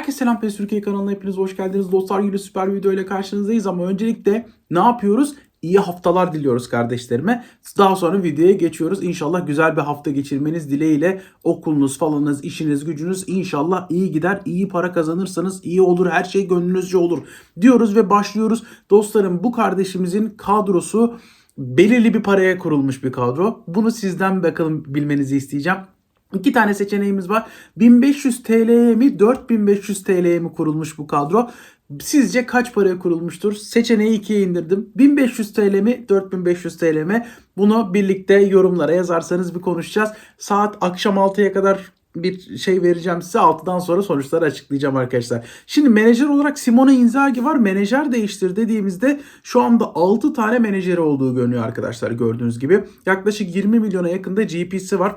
Herkese selam PES Türkiye kanalına hepiniz hoş geldiniz. Dostlar yine süper video ile karşınızdayız ama öncelikle ne yapıyoruz? İyi haftalar diliyoruz kardeşlerime. Daha sonra videoya geçiyoruz. İnşallah güzel bir hafta geçirmeniz dileğiyle okulunuz falanız, işiniz, gücünüz inşallah iyi gider. iyi para kazanırsanız iyi olur. Her şey gönlünüzce olur diyoruz ve başlıyoruz. Dostlarım bu kardeşimizin kadrosu belirli bir paraya kurulmuş bir kadro. Bunu sizden bakalım bilmenizi isteyeceğim. İki tane seçeneğimiz var. 1500 TL'ye mi 4500 TL'ye mi kurulmuş bu kadro? Sizce kaç paraya kurulmuştur? Seçeneği ikiye indirdim. 1500 TL mi 4500 TL mi? Bunu birlikte yorumlara yazarsanız bir konuşacağız. Saat akşam 6'ya kadar bir şey vereceğim size. 6'dan sonra sonuçları açıklayacağım arkadaşlar. Şimdi menajer olarak Simone Inzaghi var. Menajer değiştir dediğimizde şu anda 6 tane menajeri olduğu görünüyor arkadaşlar gördüğünüz gibi. Yaklaşık 20 milyona yakında GP'si var.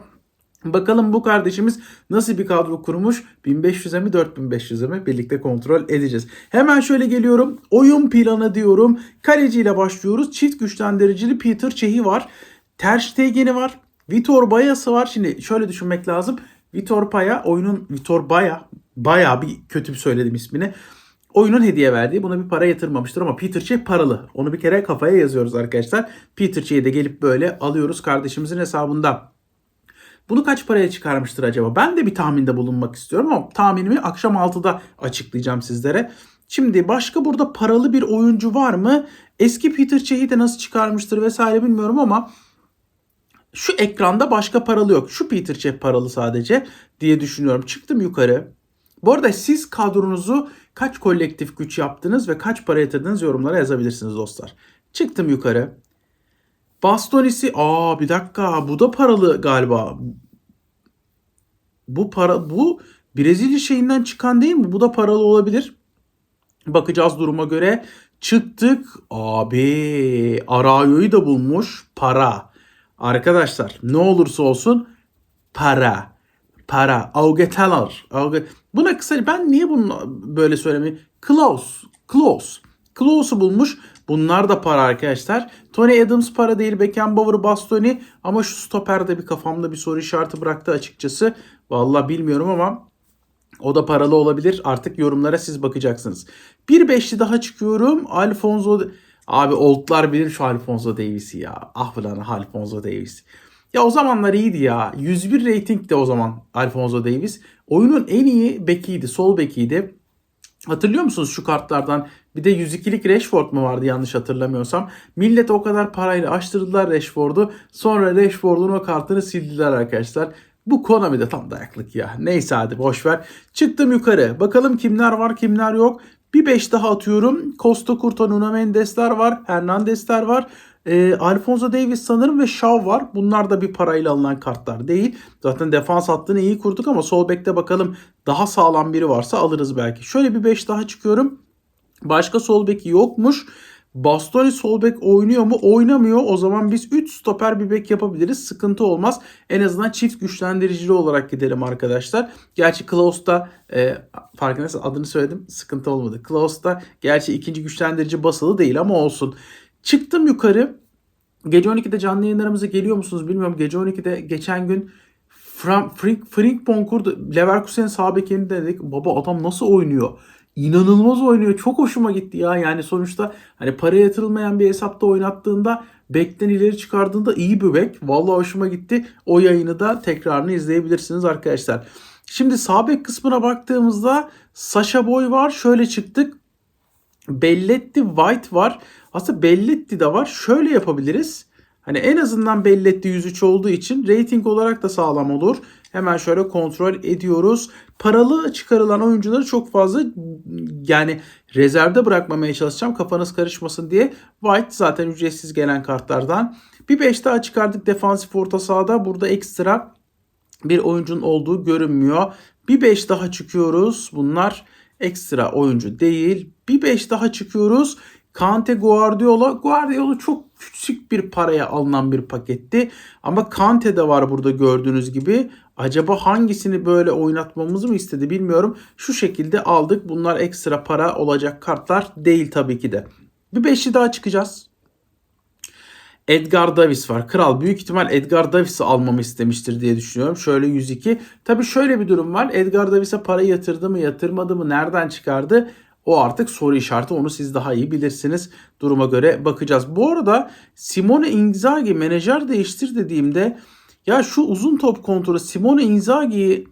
Bakalım bu kardeşimiz nasıl bir kadro kurmuş? 1500'e mi 4500'e mi? Birlikte kontrol edeceğiz. Hemen şöyle geliyorum. Oyun planı diyorum. Kaleci ile başlıyoruz. Çift güçlendiricili Peter Çehi var. Ter Stegen'i var. Vitor Baya'sı var. Şimdi şöyle düşünmek lazım. Vitor Baya oyunun Vitor Baya baya bir kötü bir söyledim ismini. Oyunun hediye verdiği buna bir para yatırmamıştır ama Peter Çeh paralı. Onu bir kere kafaya yazıyoruz arkadaşlar. Peter Çeh'i de gelip böyle alıyoruz kardeşimizin hesabında. Bunu kaç paraya çıkarmıştır acaba? Ben de bir tahminde bulunmak istiyorum ama tahminimi akşam 6'da açıklayacağım sizlere. Şimdi başka burada paralı bir oyuncu var mı? Eski Peter Çeh'i de nasıl çıkarmıştır vesaire bilmiyorum ama şu ekranda başka paralı yok. Şu Peter Çeh paralı sadece diye düşünüyorum. Çıktım yukarı. Bu arada siz kadronuzu kaç kolektif güç yaptınız ve kaç para yatırdınız yorumlara yazabilirsiniz dostlar. Çıktım yukarı. Bastonisi aa bir dakika bu da paralı galiba. Bu para bu Brezilya şeyinden çıkan değil mi? Bu da paralı olabilir. Bakacağız duruma göre. Çıktık. Abi Arayo'yu da bulmuş. Para. Arkadaşlar ne olursa olsun para. Para. Augeteller. Auge... Buna kısa ben niye bunu böyle söylemeyeyim? Klaus. Klaus. Klaus'u bulmuş. Bunlar da para arkadaşlar. Tony Adams para değil. Beckenbauer, Bastoni ama şu stoperde bir kafamda bir soru işareti bıraktı açıkçası. Vallahi bilmiyorum ama o da paralı olabilir. Artık yorumlara siz bakacaksınız. Bir beşli daha çıkıyorum. Alfonso Abi oldlar bilir şu Alfonso Davis'i ya. Ah lan Alfonso Davis. Ya o zamanlar iyiydi ya. 101 rating de o zaman Alfonso Davis. Oyunun en iyi bekiydi. Sol bekiydi. Hatırlıyor musunuz şu kartlardan? Bir de 102'lik Rashford mu vardı yanlış hatırlamıyorsam. Millet o kadar parayla açtırdılar Rashford'u. Sonra Rashford'un o kartını sildiler arkadaşlar. Bu Konami'de tam dayaklık ya. Neyse hadi boş ver. Çıktım yukarı. Bakalım kimler var kimler yok. Bir 5 daha atıyorum. Costa Curta, Nuno Mendes'ler var. Hernandez'ler var. E, Alfonso Davis sanırım ve Shaw var. Bunlar da bir parayla alınan kartlar değil. Zaten defans hattını iyi kurduk ama sol bekte bakalım daha sağlam biri varsa alırız belki. Şöyle bir 5 daha çıkıyorum. Başka sol beki yokmuş. Bastoni sol bek oynuyor mu? Oynamıyor. O zaman biz 3 stoper bir bek yapabiliriz. Sıkıntı olmaz. En azından çift güçlendiricili olarak gidelim arkadaşlar. Gerçi Klaus'ta e, farkındaysanız adını söyledim. Sıkıntı olmadı. Klaus'ta gerçi ikinci güçlendirici basılı değil ama olsun. Çıktım yukarı. Gece 12'de canlı yayınlarımıza geliyor musunuz bilmiyorum. Gece 12'de geçen gün Frank, Frank, Frank Leverkusen sağ bekini dedik. Baba adam nasıl oynuyor? inanılmaz oynuyor. Çok hoşuma gitti ya. Yani sonuçta hani para yatırılmayan bir hesapta oynattığında bekten ileri çıkardığında iyi bir bek. Vallahi hoşuma gitti. O yayını da tekrarını izleyebilirsiniz arkadaşlar. Şimdi sağ bek kısmına baktığımızda Sasha Boy var. Şöyle çıktık. Belletti White var. Aslında Belletti de var. Şöyle yapabiliriz. Hani en azından Belletti 103 olduğu için rating olarak da sağlam olur. Hemen şöyle kontrol ediyoruz. Paralı çıkarılan oyuncuları çok fazla yani rezervde bırakmamaya çalışacağım. Kafanız karışmasın diye. White zaten ücretsiz gelen kartlardan. Bir 5 daha çıkardık defansif orta sahada. Burada ekstra bir oyuncunun olduğu görünmüyor. Bir 5 daha çıkıyoruz. Bunlar ekstra oyuncu değil. Bir 5 daha çıkıyoruz. Kante Guardiola. Guardiola çok küçük bir paraya alınan bir paketti. Ama Kante de var burada gördüğünüz gibi. Acaba hangisini böyle oynatmamızı mı istedi bilmiyorum. Şu şekilde aldık. Bunlar ekstra para olacak kartlar değil tabii ki de. Bir beşli daha çıkacağız. Edgar Davis var. Kral büyük ihtimal Edgar Davis'i almamı istemiştir diye düşünüyorum. Şöyle 102. Tabii şöyle bir durum var. Edgar Davis'e para yatırdı mı yatırmadı mı nereden çıkardı? O artık soru işareti. Onu siz daha iyi bilirsiniz. Duruma göre bakacağız. Bu arada Simone Inzaghi menajer değiştir dediğimde ya şu uzun top kontrolü Simone Inzaghi'yi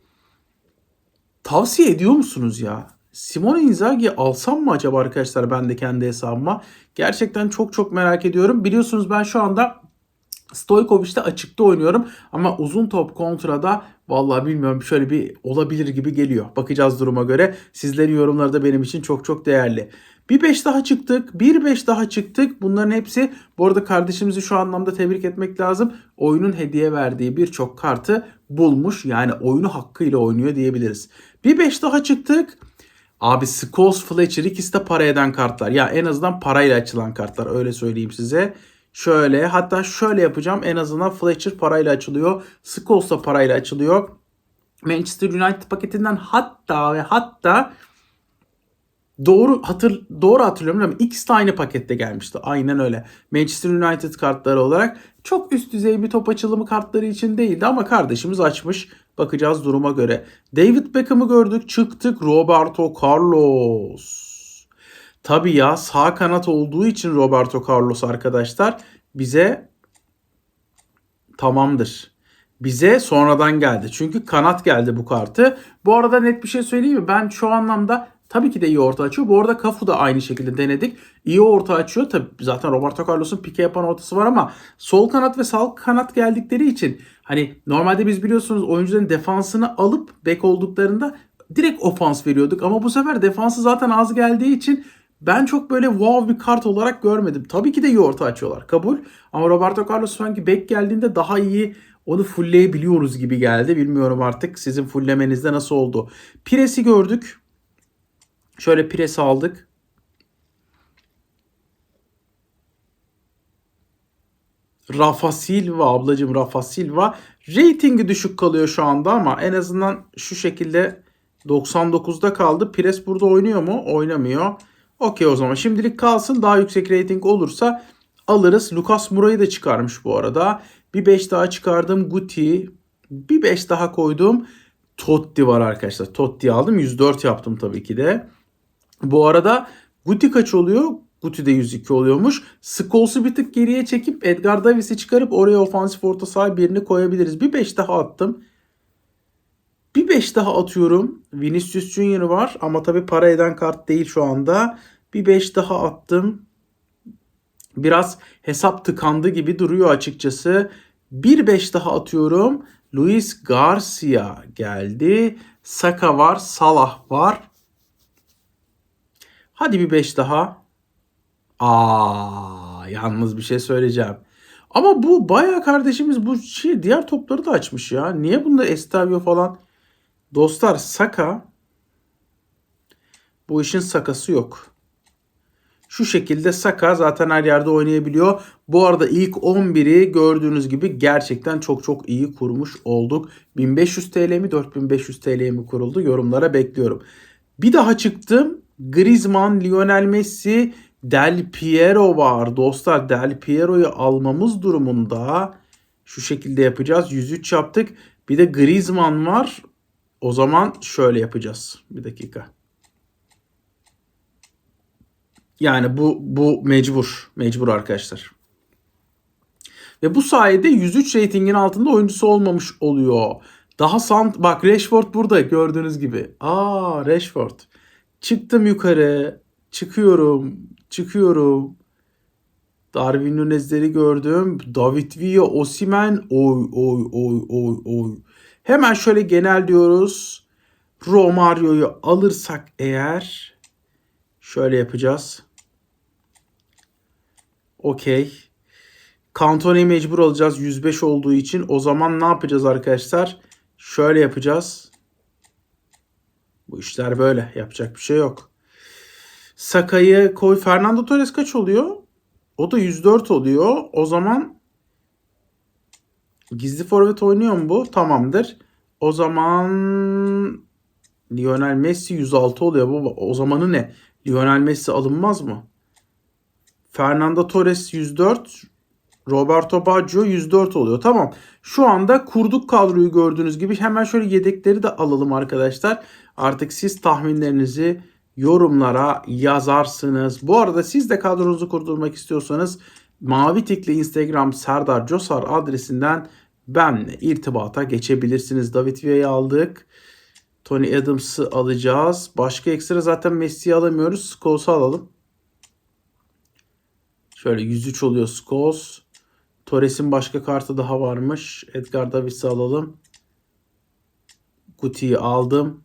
tavsiye ediyor musunuz ya? Simone Inzaghi'yi alsam mı acaba arkadaşlar ben de kendi hesabıma? Gerçekten çok çok merak ediyorum. Biliyorsunuz ben şu anda Stojkovic'te açıkta oynuyorum ama uzun top kontrada vallahi bilmiyorum şöyle bir olabilir gibi geliyor. Bakacağız duruma göre. Sizlerin yorumları da benim için çok çok değerli. Bir 5 daha çıktık. Bir 5 daha çıktık. Bunların hepsi bu arada kardeşimizi şu anlamda tebrik etmek lazım. Oyunun hediye verdiği birçok kartı bulmuş. Yani oyunu hakkıyla oynuyor diyebiliriz. Bir 5 daha çıktık. Abi Scholes, Fletcher ikisi de para eden kartlar. Ya en azından parayla açılan kartlar öyle söyleyeyim size. Şöyle hatta şöyle yapacağım. En azından Fletcher parayla açılıyor. Scholes da parayla açılıyor. Manchester United paketinden hatta ve hatta doğru hatır doğru hatırlıyorum mi? İkisi de aynı pakette gelmişti. Aynen öyle. Manchester United kartları olarak çok üst düzey bir top açılımı kartları için değildi ama kardeşimiz açmış. Bakacağız duruma göre. David Beckham'ı gördük. Çıktık. Roberto Carlos. Tabii ya sağ kanat olduğu için Roberto Carlos arkadaşlar bize tamamdır. Bize sonradan geldi. Çünkü kanat geldi bu kartı. Bu arada net bir şey söyleyeyim mi? Ben şu anlamda tabii ki de iyi orta açıyor. Bu arada Cafu da aynı şekilde denedik. İyi orta açıyor. Tabii zaten Roberto Carlos'un pike yapan ortası var ama sol kanat ve sağ kanat geldikleri için hani normalde biz biliyorsunuz oyuncuların defansını alıp bek olduklarında direkt ofans veriyorduk. Ama bu sefer defansı zaten az geldiği için ben çok böyle wow bir kart olarak görmedim. Tabii ki de iyi orta açıyorlar. Kabul. Ama Roberto Carlos sanki bek geldiğinde daha iyi onu fullleyebiliyoruz gibi geldi. Bilmiyorum artık sizin fulllemenizde nasıl oldu. Pires'i gördük. Şöyle Pires aldık. Rafa Silva ablacım Rafa Silva. Ratingi düşük kalıyor şu anda ama en azından şu şekilde 99'da kaldı. Pires burada oynuyor mu? Oynamıyor. Okey o zaman. Şimdilik kalsın. Daha yüksek rating olursa alırız. Lucas Moura'yı da çıkarmış bu arada. Bir 5 daha çıkardım. Guti. Bir 5 daha koydum. Totti var arkadaşlar. Totti aldım. 104 yaptım tabii ki de. Bu arada Guti kaç oluyor? Guti de 102 oluyormuş. Scholes'u bir tık geriye çekip Edgar Davis'i çıkarıp oraya ofansif orta saha birini koyabiliriz. Bir 5 daha attım. Bir 5 daha atıyorum. Vinicius Junior var ama tabii para eden kart değil şu anda. Bir 5 daha attım. Biraz hesap tıkandı gibi duruyor açıkçası. Bir 5 daha atıyorum. Luis Garcia geldi. Saka var, Salah var. Hadi bir 5 daha. Aa, yalnız bir şey söyleyeceğim. Ama bu bayağı kardeşimiz bu şey diğer topları da açmış ya. Niye bunda Estavio falan? Dostlar Saka bu işin sakası yok. Şu şekilde Saka zaten her yerde oynayabiliyor. Bu arada ilk 11'i gördüğünüz gibi gerçekten çok çok iyi kurmuş olduk. 1500 TL mi 4500 TL mi kuruldu yorumlara bekliyorum. Bir daha çıktım. Griezmann, Lionel Messi, Del Piero var. Dostlar Del Piero'yu almamız durumunda şu şekilde yapacağız. 103 yaptık. Bir de Griezmann var. O zaman şöyle yapacağız. Bir dakika. Yani bu bu mecbur. Mecbur arkadaşlar. Ve bu sayede 103 ratingin altında oyuncusu olmamış oluyor. Daha sant bak Rashford burada gördüğünüz gibi. Aa Rashford. Çıktım yukarı. Çıkıyorum. Çıkıyorum. Darwin Nunez'leri gördüm. David Villa, Osimen. Oy oy oy oy oy. Hemen şöyle genel diyoruz. Romario'yu alırsak eğer şöyle yapacağız. Okey. Cantone'yi mecbur alacağız 105 olduğu için. O zaman ne yapacağız arkadaşlar? Şöyle yapacağız. Bu işler böyle. Yapacak bir şey yok. Saka'yı koy. Fernando Torres kaç oluyor? O da 104 oluyor. O zaman gizli forvet oynuyor mu bu? Tamamdır. O zaman Lionel Messi 106 oluyor. Bu o zamanı ne? Lionel Messi alınmaz mı? Fernando Torres 104. Roberto Baggio 104 oluyor. Tamam. Şu anda kurduk kadroyu gördüğünüz gibi. Hemen şöyle yedekleri de alalım arkadaşlar. Artık siz tahminlerinizi yorumlara yazarsınız. Bu arada siz de kadronuzu kurdurmak istiyorsanız Mavi Tikli Instagram Serdar Cosar adresinden benle irtibata geçebilirsiniz. David Villa'yı aldık. Tony Adams'ı alacağız. Başka ekstra zaten Messi'yi alamıyoruz. Scholes'u alalım. Şöyle 103 oluyor Scholes. Torres'in başka kartı daha varmış. Edgar Davids'i alalım. Guti'yi aldım.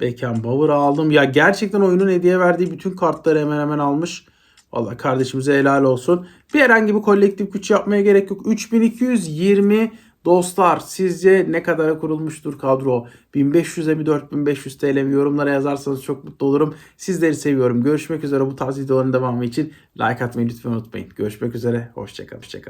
Beckenbauer'ı aldım. Ya gerçekten oyunun hediye verdiği bütün kartları hemen hemen almış. Vallahi kardeşimize helal olsun. Bir herhangi bir kolektif güç yapmaya gerek yok. 3220 dostlar sizce ne kadara kurulmuştur kadro? 1500'e mi 4500 TL mi yorumlara yazarsanız çok mutlu olurum. Sizleri seviyorum. Görüşmek üzere bu tarz videoların devamı için like atmayı lütfen unutmayın. Görüşmek üzere. Hoşçakalın. Hoşçakalın.